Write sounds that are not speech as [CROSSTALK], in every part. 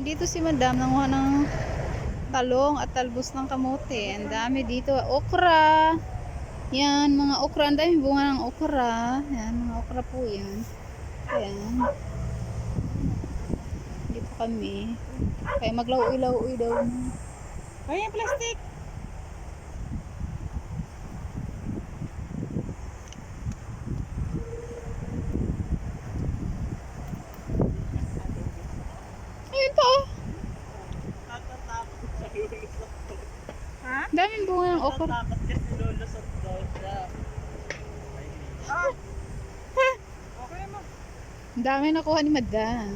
Andito si madam, nanguha ng talong at talbos ng kamote. Ang dami dito. Okra. Yan, mga okra. Ang dami bunga ng okra. Yan, mga okra po yan. Yan. Dito kami. Kaya maglaw-ilaw-uy daw. Ay, plastic. Ayun pa oh. Natatakot sa lulusot to. Ha? Ang daming bunga ng okra. Natatakot kasi lulusot daw siya. Ah! Okay mo. Ang dami nakuha ni madam.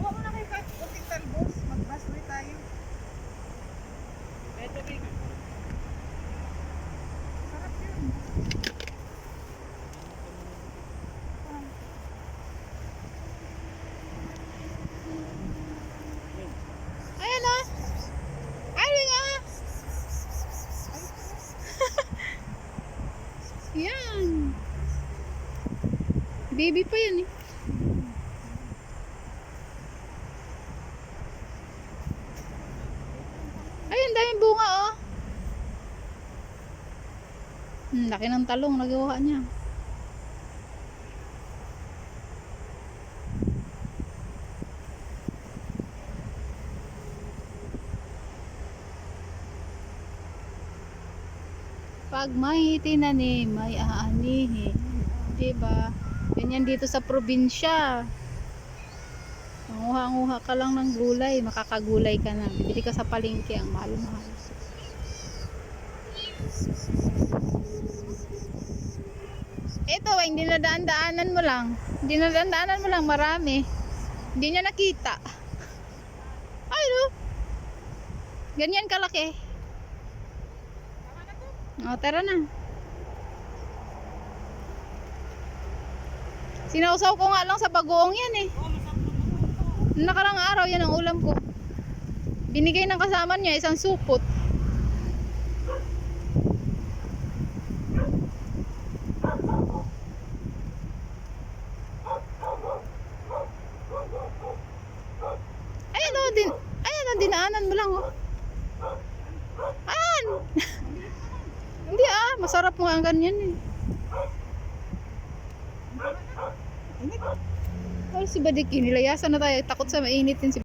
Huwag mo na kayo kahit talbos. Magbasway tayo. Ito, Big. Sarap yun. Ayan ah. Ayun ah. Yan. Baby pa yan eh. Ayun, daming bunga oh. Hmm, laki ng talong nagawa niya. Pag may tinanim, may aanihin. Diba? Ganyan dito sa probinsya. Manguha-nguha ka lang ng gulay, makakagulay ka na. Bibili ka sa palengke, ang mahal-mahal. Ito, hindi na daan-daanan mo lang. Hindi na daan-daanan mo lang, marami. Hindi niya nakita. Ay, no? Ganyan kalaki. O, tara na. Sinausaw ko nga lang sa bagoong yan eh. Nakarang araw yan ang ulam ko. Binigay ng kasama niya isang supot. Ayan o, din, ayan o, dinaanan mo lang o. Ayan! [LAUGHS] Hindi ah, masarap mo ang ganyan eh. Ay, si Badik, inilayasan na tayo. Takot sa mainit din si